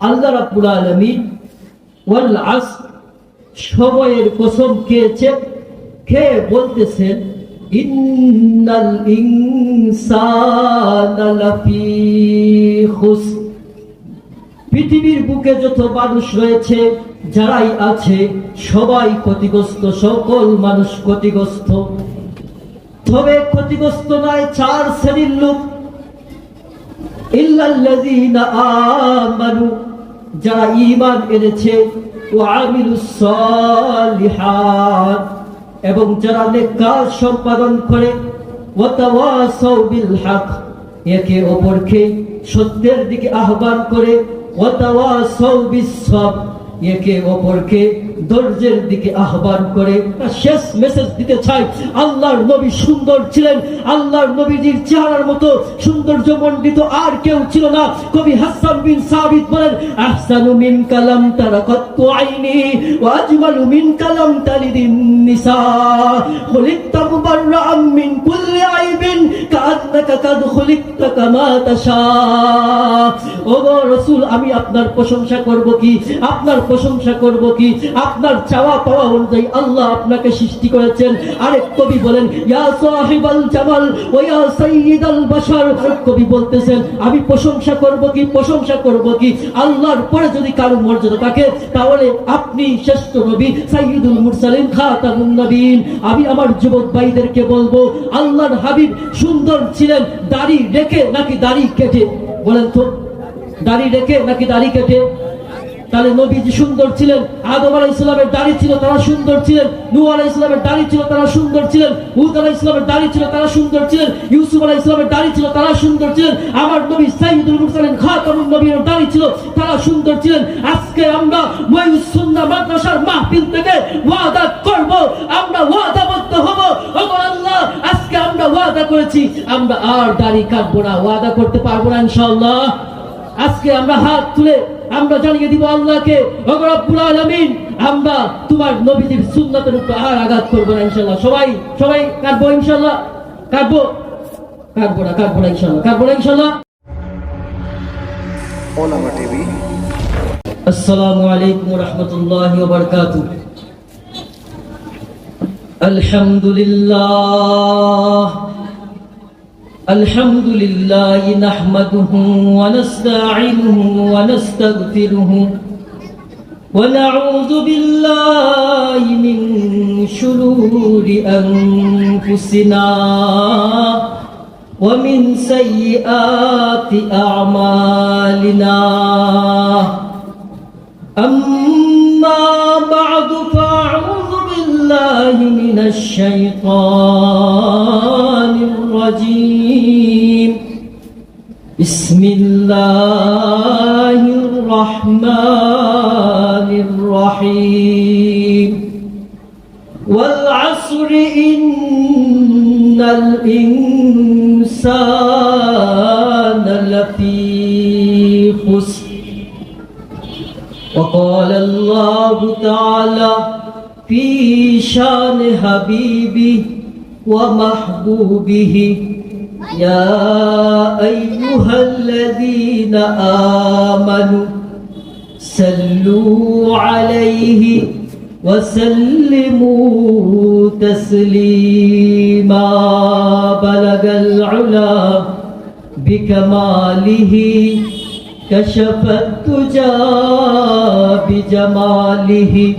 আল্লাহ ওয়াল আস, সময়ের কসম খেয়েছে খেয়ে বলতেছেন, ইন্নাল পৃথিবীর বুকে যত মানুষ রয়েছে, যারাই আছে, সবাই ক্ষতিগ্রস্ত, সকল মানুষ ক্ষতিগ্রস্ত। তবে ক্ষতিগ্রস্ত নয় চার শ্রেণির লোক। ইল্লাল্লাযীনা আমানু যারা ইমান এনেছে এবং যারা কাজ সম্পাদন করে একে অপরকে সত্যের দিকে আহ্বান করে একে অপরকে ধৈর্যের দিকে আহ্বান করে শেষ মেসেজ দিতে চাই আল্লাহর নবী সুন্দর ছিলেন। আল্লাহর নবীজির চেহারার মতো সৌন্দর্য মণ্ডিত আর কেউ ছিল না। কবি হাসান বিন সাবিত বলেন, আহসানু মিন কালাম তারাকাতু আইনি ওয়া আজমালু মিন কালাম তালিদিন নিসা। খুলিকতা মুবাররাআম মিন কুল্লি আইবিন, কাআন্নাকা কাদ খুলিকতা কামা তাশা। ও গো রাসূল, আমি আপনার প্রশংসা করব কি? আপনার প্রশংসা করব কি? আপনার চাওয়া পাওয়া অনুযায়ী আল্লাহ আপনাকে সৃষ্টি করেছেন। আরেক কবি বলেন কবি বলতেছেন, আমি প্রশংসা করব কি, প্রশংসা করব কি? আল্লাহর পরে যদি কারও মর্যাদা থাকে, তাহলে আপনি শ্রেষ্ঠ নবী, সাইয়্যিদুল মুরসালিন, খাতামুন নবীন। আমি আমার যুবক ভাইদেরকে বলব, আল্লাহর হাবিব সুন্দর ছিলেন, দাড়ি রেখে নাকি দাড়ি কেটে? বলেন তো, দাড়ি রেখে নাকি দাড়ি কেটে? তাহলে নবীজি সুন্দর ছিলেন, আদম আলাহ ইসলামের দাড়ি ছিল তারা সুন্দর ছিলেন নূ আলাহ ইসলামের দাড়ি ছিল তারা সুন্দর ছিলেন, হুদ আলাহ ইসলামের দাড়ি ছিল তারা সুন্দর ছিলেন, ইউসুফ আলাহ ইসলামের দাড়ি ছিল তারা সুন্দর ছিলেন, আমার নবী সাইয়্যিদুল মুরসালিন খাতামুন নবীর দাড়ি ছিল তারা সুন্দর ছিলেন। আজকে আমরা সুন্নাহ মাদ্রাসার মাহফিল থেকে ওয়াদা করব, আমরা ওয়াদাবদ্ধ হব। ওগো আল্লাহ, আজকে আমরা ওয়াদা করেছি, আমরা আর দাড়ি কাটবো না, ওয়াদা করতে পারব না ইনশাআল্লাহ। আজকে আমরা হাত তুলে আমরা জানিয়ে দিব আল্লাহকে রব্বুল আলামিন আমরা তোমার নবীজির সুন্নাতের উপর আর আঘাত করব না ইনশাআল্লাহ। সবাই সবাই কাটবো ইনশাআল্লাহ? কাটবো কাটবো না কাটবো না ইনশাআল্লাহ। কাটবো না ইনশাআল্লাহ? ওলামা আসসালামু আলাইকুম রাহমাতুল্লাহি বারাকাতুহু। আলহামদুলিল্লাহ। الحمد لله نحمده ونستعينه ونستغفره ونعوذ بالله من شرور أنفسنا ومن سيئات أعمالنا. أما بعد فأعوذ بالله من الشيطان الرجيم. بسم الله الرحمن الرحيم. والعصر إن الإنسان لفي خسر. وقال الله تعالى في شان حبيبه ومحبوبه يا أيها الذين آمنوا صلوا عليه وسلموا تسليما. بلغ العلا بكماله. كشف الدجى بجماله.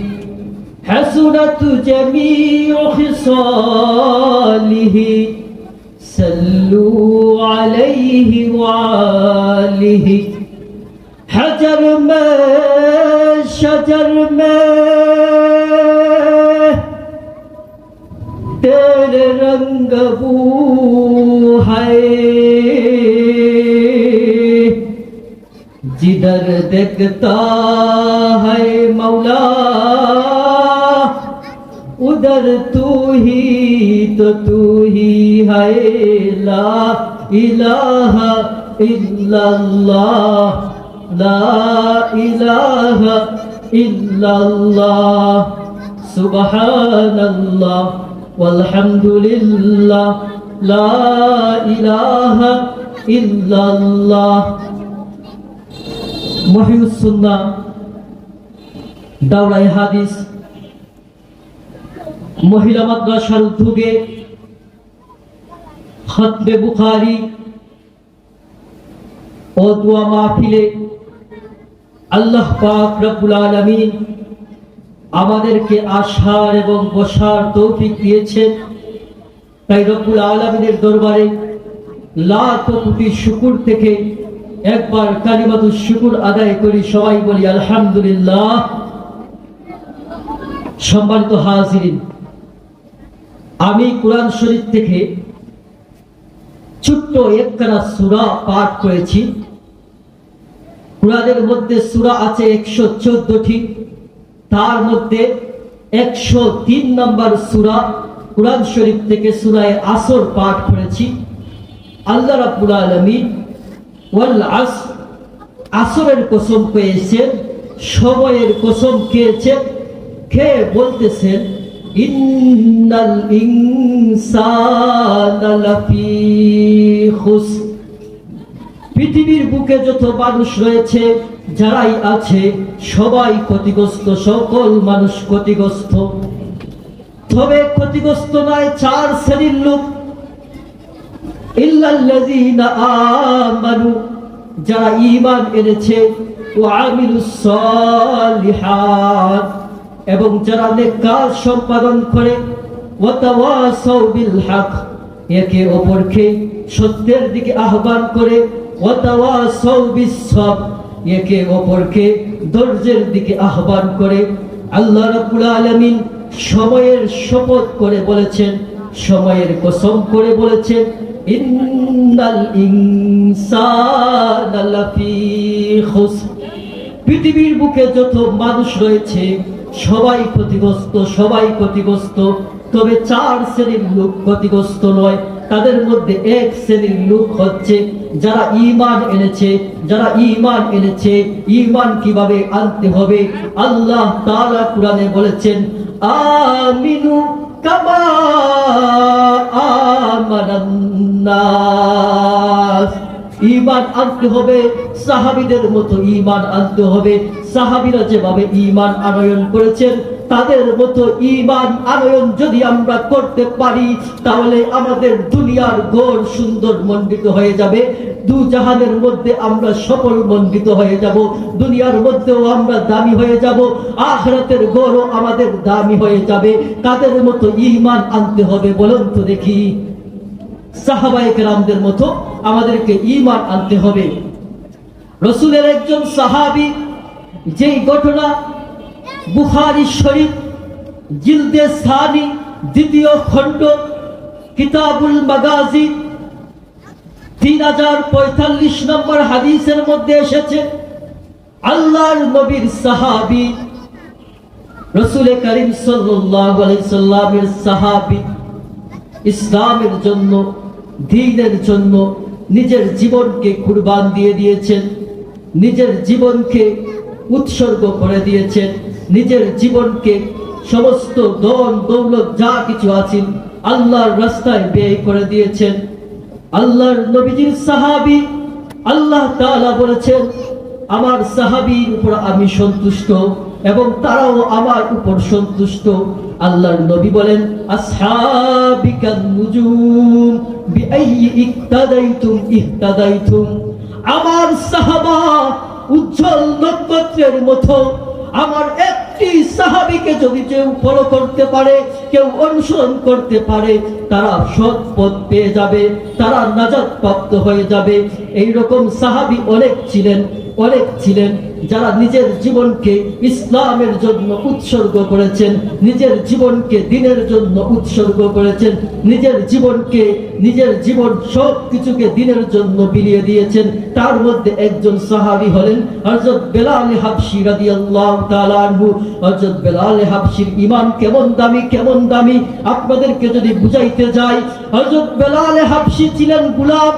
حسنت جميع خصاله سلوا عليه وعاله حجر ما شجر ما. دار رنگ بو ہے. جدر دیکھتا ہے مولا उधर तू ही तो तू ही है ला इलाहा इल्लल्लाह ला इलाहा इल्लल्लाह सुबहानल्लाह वल्हम्दुलिल्लाह ला इलाहा इल्लल्लाह মহিউসুন্না দাওরাই হাদিস মহিলা মাদ্রাসার উদ্যোগে খতবে বুখারি ও দোয়া মাহফিলে আল্লাহ পাক রব্বুল আলামিন আমাদেরকে আসার এবং বসার তৌফিক দিয়েছেন। তাই রব্বুল আলমিনের দরবারে লাখ শুকুর থেকে একবার কালিমাতুর শুকুর আদায় করি। সবাই বলি আলহামদুলিল্লাহ। সম্মানিত হাজিরিন আমি কোরআন শরীফ থেকে ছোট্ট একখানা সুরা পাঠ করেছি। কোরআনের মধ্যে সুরা আছে একশো চোদ্দটি, তার মধ্যে একশো তিন নম্বর সুরা কোরআন শরীফ থেকে সুরায় আসর পাঠ করেছি। আল্লাহ রাব্বুল আলামিন ওয়াল আস, আসরের কসম পেয়েছেন, সময়ের কসম খেয়েছেন, খেয়ে বলতেছেন ইন্নাল ইনসানা লাফি পৃথিবীর বুকে যত মানুষ রয়েছে, যারাই আছে, সবাই ক্ষতিগ্রস্ত, সকল মানুষ ক্ষতিগ্রস্ত। তবে ক্ষতিগ্রস্ত নয়, চার শ্রেণির লোক। আমানু, যারা ঈমান এনেছে ও আমিলুস সালিহাত। এবং যারা কাজ সম্পাদন করে একে অপরকে সত্যের দিকে আহ্বান করে একে অপরকে ধৈর্যের দিকে আহ্বান করে। আল্লাহ রাব্বুল আলামিন সময়ের শপথ করে বলেছেন, সময়ের কসম করে বলেছেন পৃথিবীর বুকে যত মানুষ রয়েছে সবাই ক্ষতিগ্রস্ত সবাই ক্ষতিগ্রস্ত। তবে চার শ্রেণির লোক ক্ষতিগ্রস্ত নয়, তাদের মধ্যে এক শ্রেণির লোক হচ্ছে যারা ইমান এনেছে। যারা ঈমান এনেছে, ঈমান কীভাবে আনতে হবে? আল্লাহ তাআলা কোরআনে বলেছেন, আমিনু কামা আমানান্নাস। ঈমান আনতে হবে, সাহাবীদের মতো ঈমান আনতে হবে। সাহাবীরা যেভাবে ঈমান আনয়ন করেছেন, তাদের মতো ঈমান আনয়ন যদি আমরা করতে পারি, তাহলে আমাদের দুনিয়ার গোর সুন্দর মণ্ডিত হয়ে যাবে। দু জাহানের মধ্যে আমরা সফল মণ্ডিত হয়ে যাব, দুনিয়ার মধ্যেও আমরা দামি হয়ে যাব, আখরাতের গৌরও আমাদের দামি হয়ে যাবে। তাদের মতো ইমান আনতে হবে বলুন তো দেখি। সাহাবায়ে কেরামদের মতো আমাদেরকে ঈমান আনতে হবে। রসুলের একজন সাহাবী যেই ঘটনা বুখারী শরীফ, জিলদে সানি, দ্বিতীয় খণ্ড, কিতাবুল মাগাজি তিন হাজার পঁয়তাল্লিশ নম্বর হাদিসের মধ্যে এসেছে, আল্লাহর নবীর সাহাবী, রসুল করিম সাল্লামের সাহাবী, ইসলামের জন্য দ্বীনের জন্য নিজের জীবনকে কুরবান দিয়ে দিয়েছেন, নিজের জীবনকে উৎসর্গ করে দিয়েছেন, নিজের জীবনকে সমস্ত দন দৌলত, যা কিছু আছেন আল্লাহর রাস্তায় ব্যয় করে দিয়েছেন। আল্লাহর নবীজির সাহাবী আল্লাহ তাআলা বলেছেন, আমার সাহাবীর উপর আমি সন্তুষ্ট। এবং তারাও আমার উপর সন্তুষ্ট। আল্লাহর নবী বলেন আমার সাহাবা উজ্জ্বল নক্ষত্রের মতো, আমার একটি সাহাবিকে যদি কেউ ফলো করতে পারে, কেউ অনুসরণ করতে পারে, তারা সৎ পথ পেয়ে যাবে, তারা নাজাদ প্রাপ্ত হয়ে যাবে। এই রকম সাহাবি অনেক ছিলেন। অনেক ছিলেন যারা নিজের জীবনকে ইসলামের জন্য উৎসর্গ করেছেন, নিজের জীবনকে দিনের জন্য উৎসর্গ করেছেন, নিজের জীবনকে, নিজের জীবন সব কিছুকে দিনের জন্য বিলিয়ে দিয়েছেন। তার মধ্যে একজন সাহাবী হলেন হযরত বেলাল হাবশি রাদিয়াল্লাহু তাআলা আনহু। হযরত বেলাল হাবশির ঈমান কেমন দামি কেমন দামি? আপনাদেরকে যদি বুঝাইতে যাই, হযরত বেলাল হাবশি ছিলেন গোলাম।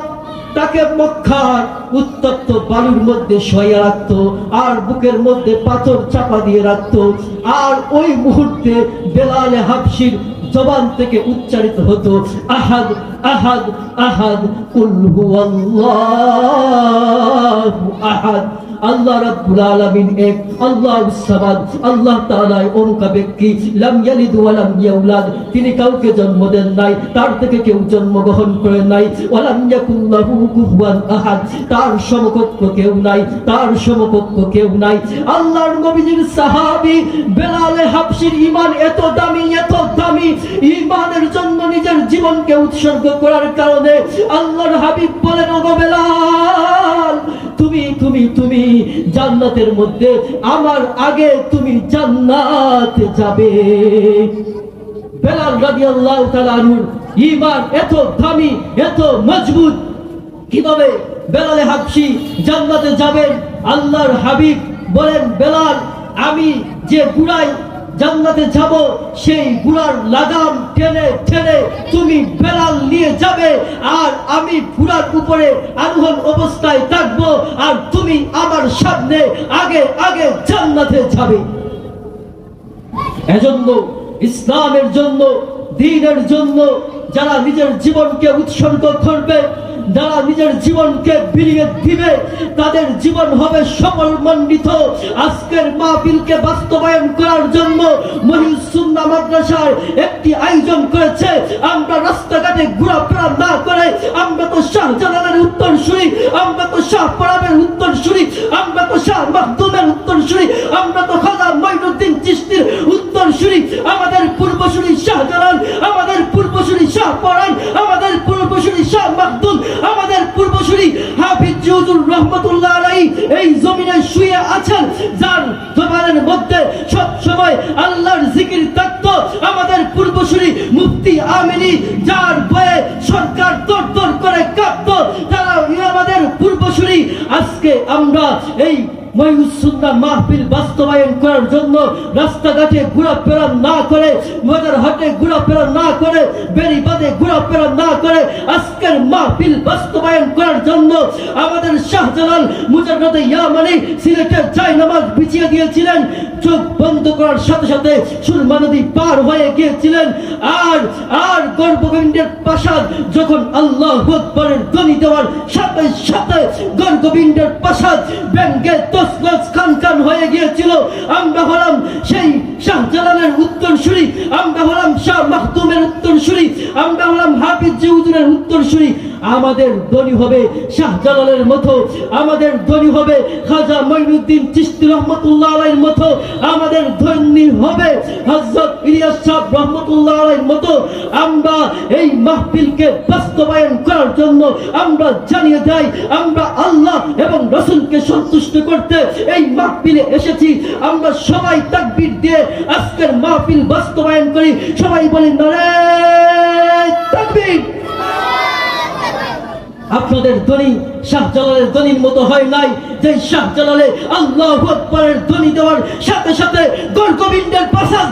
তাকে মক্কার উত্তপ্ত বালুর মধ্যে শোয়া রাখত, আর বুকের মধ্যে পাথর চাপা দিয়ে রাখত, আর ওই মুহূর্তে বেলালে হাফসির জবান থেকে উচ্চারিত হতো, আহাদ আহাদ আহাদ আহাদ। আল্লাহ রাব্বুল আলামিন এক আল্লাহ সামাদ, আল্লাহ তাআলা অমুকা ব্যক্তি, লাম ইয়ালিদ ওয়া লাম ইউলাদ তিনি কাউকে জন্ম দেন নাই, তার থেকে কেউ জন্মগ্রহণ করে নাই। ওয়া লাম ইয়াকুল লাহু কুফুয়ান আহাদ, তার সমকক্ষ কেউ নাই, তার সমকক্ষ কেউ নাই। আল্লাহর নবীজির সাহাবী বেলালে হাবশির ঈমান এত দামি এত দামি। ঈমানের জন্য নিজের জীবনকে উৎসর্গ করার কারণে আল্লাহর হাবিব বলেন, ওগো বেলাল, তুমি তুমি তুমি জান্নাতের মধ্যে, আমার আগে তুমি জান্নাত যাবে। বেলাল রাজি আল্লাহ এত দামি, এত মজবুত। কীভাবে বেলালে হাবসি জান্নাতে যাবেন? আল্লাহর হাবিব বলেন, বেলাল, আমি যে গুড়াই জান্নাতে যাব, সেই গুড়ার লাগাম টেনে টেনে তুমি বেলাল নিয়ে যাবে, আর আমি গুড়ার উপরে আরোহণ অবস্থায় থাকব, আর তুমি আমার সামনে আগে আগে জান্নাতে যাবে। এজন্য ইসলামের জন্য, দিনের জন্য যারা নিজের জীবনকে উৎসর্গ করবে যারা নিজের জীবনকে বিলিয়ে দিবে, তাদের জীবন হবে সফল মণ্ডিত আজকের মাহফিলকে বাস্তবায়ন করার জন্য মহিউসুন্না মাদ্রাসার একটি আয়োজন করেছে। আমরা রাস্তাঘাটে ঘোরাফেরা না করে আমরা তো শাহজালালের উত্তর শুনি আমরা তো শাহ পরাবের উত্তর শুনি আমরা তো শাহ মাহদুমের উত্তর শুনি আমরা তো খাজা মঈনুদ্দিন চিশতির উত্তর শুনি আমাদের পূর্বসূরি শাহজালাল আমাদের পূর্বসূরি শাহ পরান আমাদের পূর্বসূরি শাহ মাহদুম আমাদের পূর্বসূরি হাফিজ জিহুদুর রহমতুল্লাহ আলাই এই জমিনে শুয়ে আছেন, যার জবানের মধ্যে সব সময় আল্লাহর জিকির তত্ত্ব আমাদের পূর্বসূরি মুফতি আমিনী, যার বয়ে সরকার তোর তোর করে কাঁপত। তারা আমাদের পূর্বসূরি। আজকে আমরা এই মহিউসুন্না মাহফিল বাস্তবায়ন করার জন্য রাস্তাঘাটে ঘোরাফেরা না করে মজার হাটে ঘোরাফেরা না করে বেরিবাদে ঘোরাফেরা না করে, আজকের মাহফিল বাস্তবায়ন করার জন্য আমাদের শাহজালাল মুজাররদে ইয়ামানি সিলেটের নামাজ বিছিয়ে দিয়েছিলেন। চোখ বন্ধ করার সাথে সাথে সুরমা পার হয়ে গিয়েছিলেন। আর আর গর্ভগোবিন্দের প্রাসাদ যখন আল্লাহ আকবরের ধ্বনি দেওয়ার সাথে সাথে গর্ভগোবিন্দের প্রাসাদ ব্যঙ্গে তসনস খান খান হয়ে গিয়েছিল। আমরা হলাম সেই শাহজালালের উত্তরসূরি, আমরা হলাম শাহ মাহতুমের উত্তরসূরি, আমরা হলাম হাফিজ জিউজুরের উত্তরসূরি। আমাদের ধ্বনি হবে শাহজালালের মতো, আমাদের ধ্বনি হবে খাজা মঈনুদ্দিন চিশতি রহমতুল্লাহ আলাইহির মতো, আমাদের ধ্বনি হবে হযরত ইলিয়াস সাহেব রহমতুল্লাহ আলাইহির মতো। আমরা এই মাহফিলকে বাস্তবায়ন করার জন্য আমরা জানিয়ে দেই, আমরা আল্লাহ এবং রসুলকে সন্তুষ্ট করতে এই মাহফিলে এসেছি। আমরা সবাই তাকবীর দিয়ে আজকের মাহফিল বাস্তবায়ন করি। সবাই বলি নারে তাকবীর! আপনাদের ধ্বনি শাহজালালের ধ্বনির মতো হয় নাই। যে শাহজালালে আল্লাহ আকবরের ধ্বনি দেওয়ার সাথে সাথে গর্গবিন্দের প্রাসাদ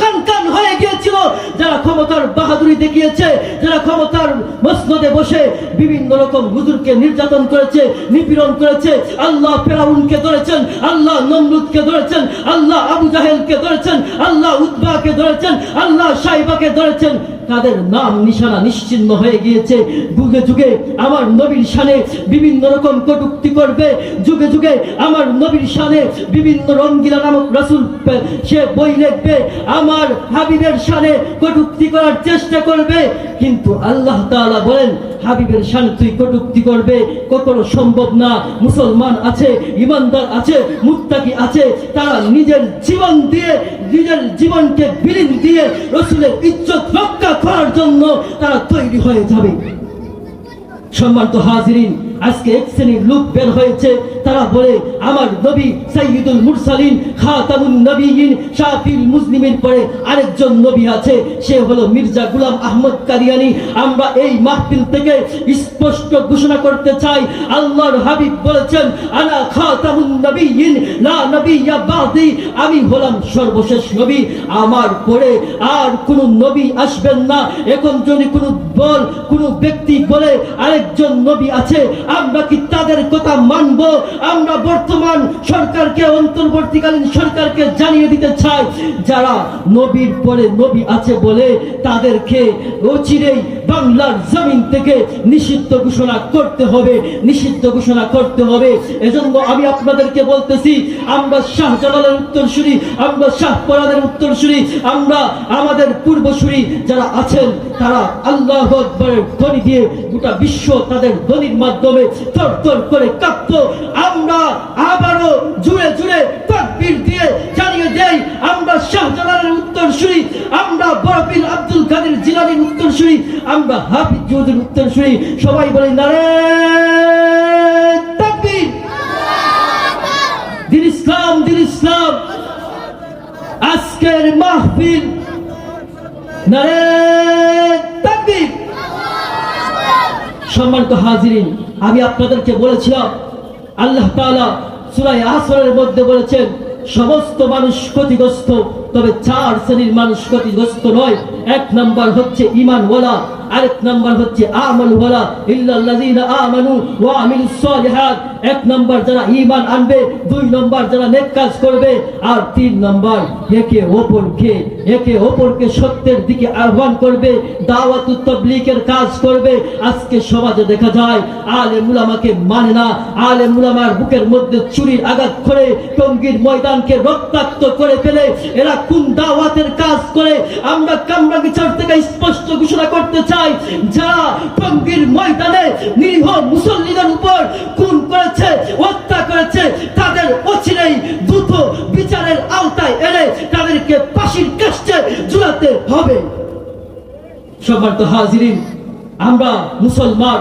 খান খান হয়ে গিয়েছিল। যারা ক্ষমতার বাহাদুরি দেখিয়েছে, যারা ক্ষমতার মসনদে বসে বিভিন্ন রকম হুজুরকে নির্যাতন করেছে, নিপীড়ন করেছে, আল্লাহ ফেরাউনকে ধরেছেন, আল্লাহ নমরুদকে ধরেছেন, আল্লাহ আবু জাহেলকে ধরেছেন, আল্লাহ উদ্বাকে ধরেছেন, আল্লাহ সাইবাকে ধরেছেন। তাদের নাম নিশানা নিশ্চিন্ন হয়ে গিয়েছে। যুগে যুগে আমার নবীর শানে বিভিন্ন রকম কটুক্তি করবে। যুগে যুগে আমার নবীর শানে বিভিন্ন রঙ্গিলা নামক রসুল সে বই লিখবে। আমার হাবিবের শানে কটুক্তি করার চেষ্টা করবে। কিন্তু আল্লাহ তাআলা বলেন, হাবিবের শানে তুই কটুক্তি করবে। কখনো সম্ভব না। মুসলমান আছে, ইমানদার আছে, মুত্তাকি আছে। তারা নিজের জীবন দিয়ে, নিজের জীবনকে বিলীন দিয়ে রসুলের ইজ্জত রক্ষা করার জন্য তারা তৈরি হয়ে যাবে। সম্মানিত হাজিরিন আজকে এক শ্রেণির লোক বের হয়েছে। তারা বলে, আমার নবী সাইয়্যিদুল মুরসালিন খাতামুন নবীন শাফিল মুসলিমের পরে আরেকজন নবী আছে। সে হলো মির্জা গুলাম আহমদ কাদিয়ানি। আমরা এই মাহফিল থেকে স্পষ্ট ঘোষণা করতে চাই। আল্লাহর হাবিব বলেছেন আনা খাতামুন নবীন লা নবিয়্যা বাদি। আমি হলাম সর্বশেষ নবী। আমার পরে আর কোন নবী আসবেন না। এখন যদি কোনো বল কোনো ব্যক্তি বলে, আরেকজন নবী আছে আমরা কি তাদের কথা মানব? আমরা বর্তমান সরকারকে, অন্তর্বর্তীকালীন সরকারকে জানিয়ে দিতে চাই, যারা নবীর পরে নবী আছে বলে তাদেরকে অচিরেই বাংলার জমিন থেকে নিষিদ্ধ ঘোষণা করতে হবে, নিষিদ্ধ ঘোষণা করতে হবে। এজন্য আমি আপনাদেরকে বলতেছি, আমরা শাহজালালের উত্তরসূরি, আমরা শাহপরাদের উত্তরসূরি, আমরা আমাদের পূর্বসূরি যারা আছেন, তারা আল্লাহ আকবরের দিয়ে গোটা বিশ্ব তাদের ধ্বনির মাধ্যমে থর করে কাঁপত। আমরা আবারও জুড়ে জুড়ে তাকবীর দিয়ে জানিয়ে দেই, আমরা শাহজালালের উত্তরসূরি, আমরা বরফিল আব্দুল কাদের জিলানির উত্তরসূরি, আমরা হাফিজ চৌধুরীর উত্তরসূরি। সবাই বলি নারে তাকবীর। দিন ইসলাম দিন ইসলাম। আজকের মাহফিল নারে তাকবীর। সম্মানিত হাজিরিন, আমি আপনাদেরকে বলেছিলাম, আল্লাহ সুরাই সূরা আসরের মধ্যে বলেছেন, সমস্ত মানুষ ক্ষতিগ্রস্ত, তবে চার শ্রেণির মানুষ ক্ষতিগ্রস্ত নয়। এক নাম্বার হচ্ছে ইমান ওয়ালা আরেক নাম্বার হচ্ছে আমল ওয়ালা ইল্লাল্লাযীনা আমানু ওয়া আমিলুস সালিহাত। এক নাম্বার যারা ঈমান আনবে, দুই নাম্বার যারা নেক কাজ করবে, আর তিন নাম্বার একে অপরকে একে অপরকে সত্যের দিকে আহ্বান করবে দাওয়াতুত তাবলীগের কাজ করবে। আজকে সমাজে দেখা যায় আলে মুলামাকে মানে না। আলে মুলামার বুকের মধ্যে চুরির আঘাত করে, টঙ্গীর ময়দানকে রক্তাক্ত করে ফেলে। এরা কোন দাওয়াতের কাজ করে? আমরা কামরাগিচার থেকে স্পষ্ট ঘোষণা করতে চাই যারা টঙ্গীর ময়দানে নিরীহ মুসল্লিদের উপর খুন করেছে, হত্যা করেছে, তাদের অচিরেই দ্রুত বিচারের আওতায় এনে তাদেরকে ফাঁসির কাছে ঝুলাতে হবে। সম্মানিত হাজিরিন, আমরা মুসলমান,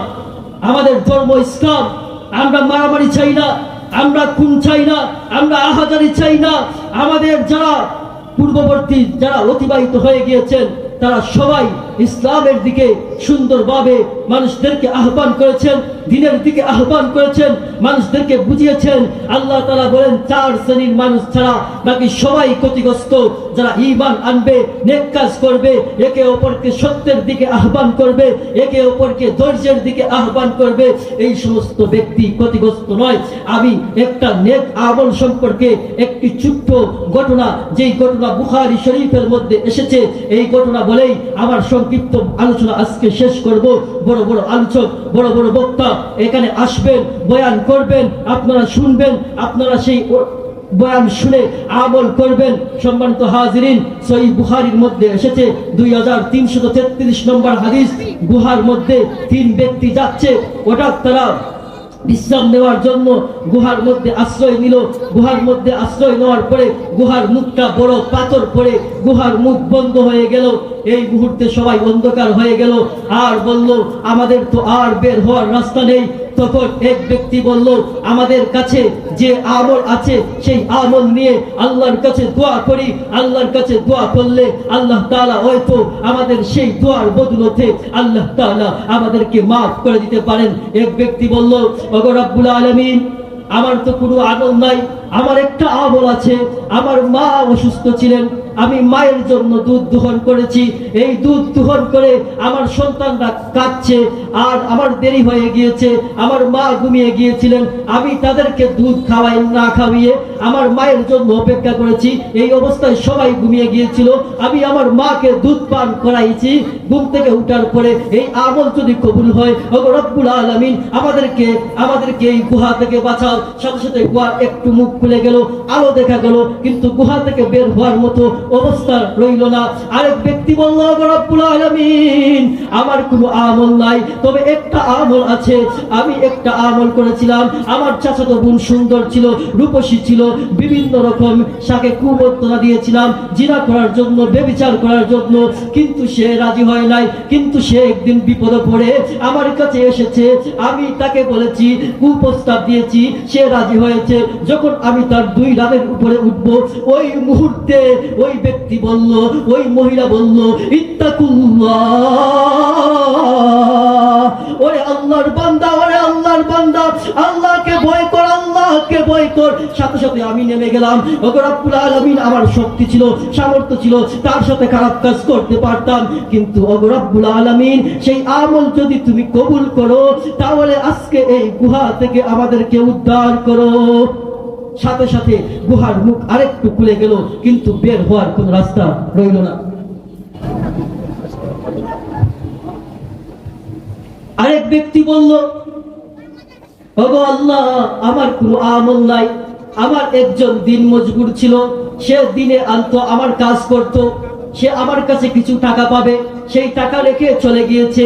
আমাদের ধর্ম ইসলাম, আমরা মারামারি চাই না, আমরা খুন চাই না, আমরা আহাজারি চাই না, আমাদের যারা পূর্ববর্তী যারা অতিবাহিত হয়ে গিয়েছেন, তারা সবাই ইসলামের দিকে সুন্দরভাবে মানুষদেরকে আহ্বান করেছেন, দিনের দিকে আহ্বান করেছেন, মানুষদেরকে বুঝিয়েছেন। আল্লাহ তালা বলেন, চার শ্রেণির মানুষ ছাড়া বাকি সবাই ক্ষতিগ্রস্ত। যারা ইমান আনবে, নেক কাজ করবে, একে অপরকে সত্যের দিকে আহ্বান করবে, একে অপরকে ধৈর্যের দিকে আহ্বান করবে। এই সমস্ত ব্যক্তি ক্ষতিগ্রস্ত নয়। আমি একটা নেক আমল সম্পর্কে একটি ছোট্ট ঘটনা, যেই ঘটনা বুখারি শরীফের মধ্যে এসেছে, এই ঘটনা বলেই আমার সংক্ষিপ্ত আলোচনা আজকে শেষ করব। বড় বড় আলোচক, বড় বড় বক্তা এখানে আসবেন, বয়ান করবেন, আপনারা শুনবেন, আপনারা সেই বয়ান শুনে আমল করবেন। সম্মানিত হাজিরিন সই বুহারির মধ্যে এসেছে দুই হাজার তিনশো তেত্রিশ নম্বর হাদিস। গুহার মধ্যে তিন ব্যক্তি যাচ্ছে ওটা তারা বিশ্রাম নেওয়ার জন্য গুহার মধ্যে আশ্রয় নিল। গুহার মধ্যে আশ্রয় নেওয়ার পরে গুহার মুখটা বড় পাথর পড়ে গুহার মুখ বন্ধ হয়ে গেল। এই মুহূর্তে সবাই অন্ধকার হয়ে গেল। আর বলল, আমাদের তো আর বের হওয়ার রাস্তা নেই। তখন এক ব্যক্তি বলল, আমাদের কাছে যে আমল আছে, সেই আমল নিয়ে আল্লাহর কাছে দোয়া করি। আল্লাহর কাছে দোয়া করলে আল্লাহ তাআলা হয়তো আমাদের সেই দোয়ার বদলতে আল্লাহ তাআলা আমাদেরকে মাফ করে দিতে পারেন। এক ব্যক্তি বলল, ওগো রব্বুল আলামিন, আমার তো কোনো আমল নাই। আমার একটা আমল আছে। আমার মা অসুস্থ ছিলেন। আমি মায়ের জন্য দুধ দোহন করেছি। এই দুধ দোহন করে আমার সন্তানরা কাঁদছে আর আমার দেরি হয়ে গিয়েছে। আমার মা ঘুমিয়ে গিয়েছিলেন। আমি তাদেরকে দুধ খাওয়াই, না খাওয়িয়ে আমার মায়ের জন্য অপেক্ষা করেছি। এই অবস্থায় সবাই ঘুমিয়ে গিয়েছিল। আমি আমার মাকে দুধ পান করাইছি। ঘুম থেকে উঠার পরে এই আমল যদি কবুল হয় রব্বুল আলামিন, আমাদেরকে আমাদেরকে এই গুহা থেকে বাঁচাও। সাথে সাথে গুহার একটু মুখ খুলে গেল, আলো দেখা গেল, কিন্তু গুহা থেকে বের হওয়ার মতো অবস্থা রইল না। আরেক ব্যক্তি বলল রব্বুল আলামিন, আমার কোনো আমল নাই, তবে একটা আমল আছে। আমি একটা আমল করেছিলাম। আমার চাচাতো বোন সুন্দর ছিল, রূপসী ছিল, বিভিন্ন রকম সাকে কুবর্তনা দিয়েছিলাম, জিনা করার জন্য বেবিচার করার জন্য। কিন্তু সে রাজি হয় নাই, কিন্তু সে একদিন বিপদে পড়ে। আমার কাছে এসেছে, আমি তাকে বলেছি, কুপ্রস্তাব দিয়েছি, সে রাজি হয়েছে। যখন আমি তার দুই রানের উপরে উঠব, ওই মুহূর্তে ওই ব্যক্তি বলল, ওই মহিলা বলল, ইত্তাকুল্লাহ। ওরে আল্লাহর বান্দা, ওরে আল্লাহর বান্দা, আল্লাহকে ভয় কর, আল্লাহকে বই কর। সাথে সাথে আমি নেমে গেলাম। ওগো রব্বুল আলামিন, আমার শক্তি ছিল, সামর্থ্য ছিল, তার সাথে খারাপ কাজ করতে পারতাম। কিন্তু ওগো রব্বুল আলামিন, সেই আমল যদি তুমি কবুল করো, তাহলে আজকে এই গুহা থেকে আমাদেরকে উদ্ধার করো। সাথে সাথে গুহার মুখ আরেকটু খুলে গেল, কিন্তু বের হওয়ার কোন রাস্তা রইল না। আরেক ব্যক্তি বলল, ওগো আল্লাহ, আমার কোনো আমল নাই। আমার একজন দিন মজগুর ছিল। সে দিনে আনতো, আমার কাজ করত। সে আমার কাছে কিছু টাকা পাবে। সেই টাকা রেখে চলে গিয়েছে।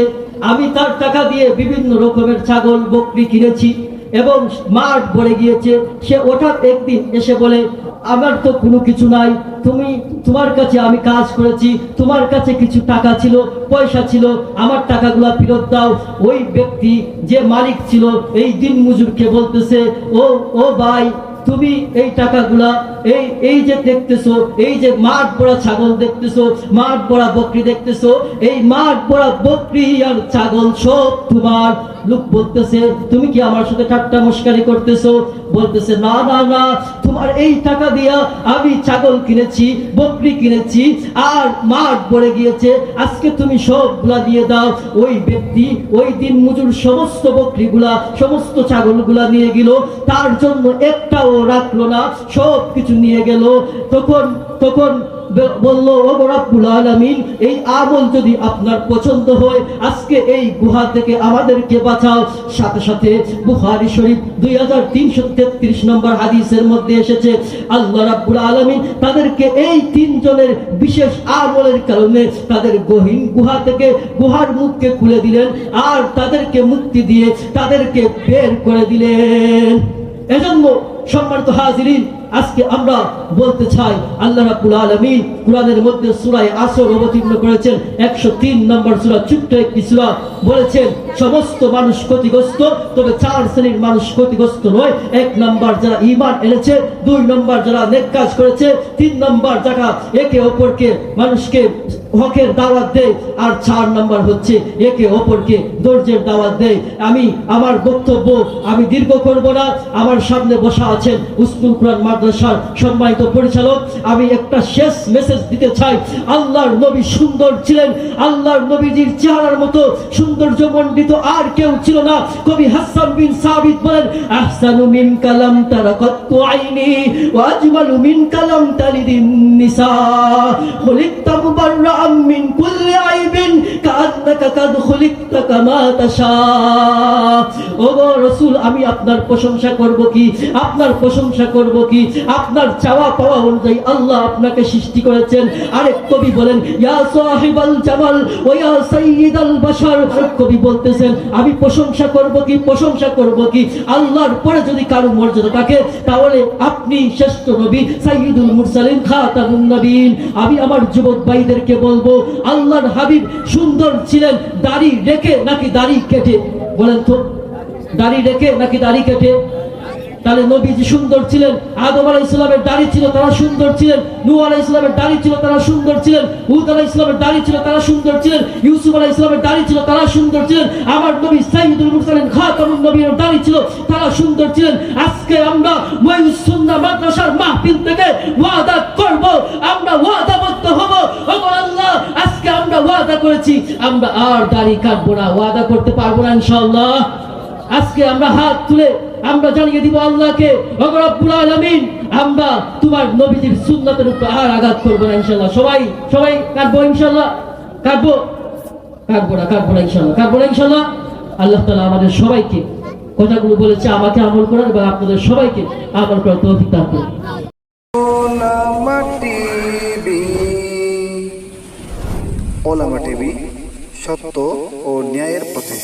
আমি তার টাকা দিয়ে বিভিন্ন রকমের ছাগল, বকরি কিনেছি। এবং মাঠ ভরে গিয়েছে। সে হঠাৎ একদিন এসে বলে, আমার তো কোনো কিছু নাই। তুমি, তোমার কাছে আমি কাজ করেছি। তোমার কাছে কিছু টাকা ছিল, পয়সা ছিল। আমার টাকাগুলো ফেরত দাও। ওই ব্যক্তি যে মালিক ছিল, এই দিন মজুরকে বলতেছে, ও ও ভাই, তুমি এই টাকাগুলা এই এই যে দেখতেছো, এই যে মাঠ পড়া ছাগল দেখতেছো, মাঠ পড়া বকরি দেখতেছো, এই মাঠ পড়া বকরি আর ছাগল সব তোমার। লোক বলতেছে, তুমি কি আমার সাথে ঠাট্টা মস্কারি করতেছো? বলতেছে, না না না, তোমার এই টাকা দিয়া আমি ছাগল কিনেছি, বকরি কিনেছি, আর মাঠ পড়ে গিয়েছে, আজকে তুমি সবগুলা দিয়ে দাও। ওই ব্যক্তি ওই দিন মজুর সমস্ত বকরিগুলা, সমস্ত ছাগলগুলা নিয়ে গেল। তার জন্য একটাও রাখল না সব কিছু নিয়ে গেল। তখন তখন বলল ও রব্বুল আলামিন, এই আমল যদি আপনার পছন্দ হয়, আজকে এই গুহা থেকে আমাদেরকে বাঁচাও। সাথে সাথে বুখারী শরীফ দুই হাজার তিনশো তেত্রিশ নম্বর হাদিসের মধ্যে এসেছে, আল্লাহ রাব্বুল আলামিন তাদেরকে এই তিনজনের বিশেষ আমলের কারণে তাদের গহীন গুহা থেকে গুহার মুখকে খুলে দিলেন আর তাদেরকে মুক্তি দিয়ে তাদেরকে বের করে দিলেন। এজন্য সম্মানিত হাজিরিন আজকে আমরা বলতে চাই, আল্লাহ রাবুল আলমিন কোরআনের মধ্যে সুরায় আসর অবতীর্ণ করেছেন 103 নম্বর সুরা, ছোট্ট একটি সুরা বলেছেন সমস্ত মানুষ ক্ষতিগ্রস্ত, তবে চার শ্রেণির মানুষ ক্ষতিগ্রস্ত নয়। এক নম্বর যারা ঈমান এনেছে, দুই নম্বর যারা নেক কাজ করেছে, তিন নম্বর যারা একে অপরকে মানুষকে হকের দাওয়াত দেয়, আর চার নম্বর হচ্ছে একে অপরকে ধৈর্যের দাওয়াত দেয়। আমি, আমার বক্তব্য আমি দীর্ঘ করব না। আমার সামনে বসা আছেন উস্কুল কোরআন মাদ্রাসার সম্মানিত পরিচালক। আমি একটা শেষ মেসেজ দিতে চাই। আল্লাহর নবী সুন্দর ছিলেন। আল্লাহর নবীজির চেহারার মতো সৌন্দর্য মণ্ডিত আর কেউ ছিল না। কবি হাসান বিন সাবিত বলেন, আহসানু মিন কালাম তারা কত আইনি ওয়া আজমালু মিন কালাম তালিদিন নিসা। খুলিকতা মুবাররাআম মিন কুল্লি আইবিন, কাআন্নাকা কাদ খুলিকতা কামা তাশা। ও গো রাসূল, আমি আপনার প্রশংসা করব কি? আপনার প্রশংসা করব কি? আপনার চাওয়া পাওয়া অনুযায়ী আল্লাহ আপনাকে সৃষ্টি করেছেন। আরেক কবি বলেন, ইয়া সাহিবাল জামাল ও ইয়া সাইয়্যিদাল বাশার। কবি বলতেছেন আমি প্রশংসা করব কি, প্রশংসা করব কি? আল্লাহর পরে যদি কারও মর্যাদা থাকে, তাহলে আপনি শ্রেষ্ঠ নবী সাইদুল মুরসালিম খাতামুন নবীন। আমি আমার যুবক ভাইদেরকে বলব, আল্লাহর হাবিব সুন্দর ছিলেন, দাড়ি রেখে নাকি দাড়ি কেটে, বলেন তো, দাড়ি রেখে নাকি দাড়ি কেটে? তাহলে নবীজি সুন্দর ছিলেন, আদম আলাহ ইসলামের দাড়ি ছিল, তারা সুন্দর ছিলেন নূ আলাহ ইসলামের দাড়ি ছিল, তারা সুন্দর ছিলেন হুদ আলাহ ইসলামের দাড়ি ছিল, তারা সুন্দর ছিলেন, ইউসুফ আলাহ ইসলামের দাড়ি ছিল, তারা সুন্দর ছিলেন, আমার নবী সাইয়্যিদুল মুরসালিন খাতামুন নবীর দাড়ি ছিল, তারা সুন্দর ছিলেন, আজকে আমরা ময়ূর সুন্নাহ মাদ্রাসার মাহফিল থেকে ওয়াদা করব, আমরা ওয়াদাবদ্ধ হব আল্লাহ, আজকে আমরা ওয়াদা করেছি, আমরা আর দাড়ি কাটবো না, ওয়াদা করতে পারব না ইনশাআল্লাহ, আজকে আমরা হাত তুলে আমরা জানিয়ে দিব আল্লাহকে রব্বুল আলামিন, আমরা তোমার নবীজির সুন্নাতের উপর আর আঘাত করব না ইনশাআল্লাহ। সবাই সবাই কাটবো ইনশাআল্লাহ? কাটবো কাটবো না কাটবো না ইনশাআল্লাহ কাটবো না ইনশাআল্লাহ? আল্লাহ তাআলা আমাদের সবাইকে কথাগুলো বলেছে, আমাকে আমল করার এবং আপনাদের সবাইকে আমল করার তৌফিক দান করুন। ওলামা টিভি সত্য ও ন্যায়ের পথে।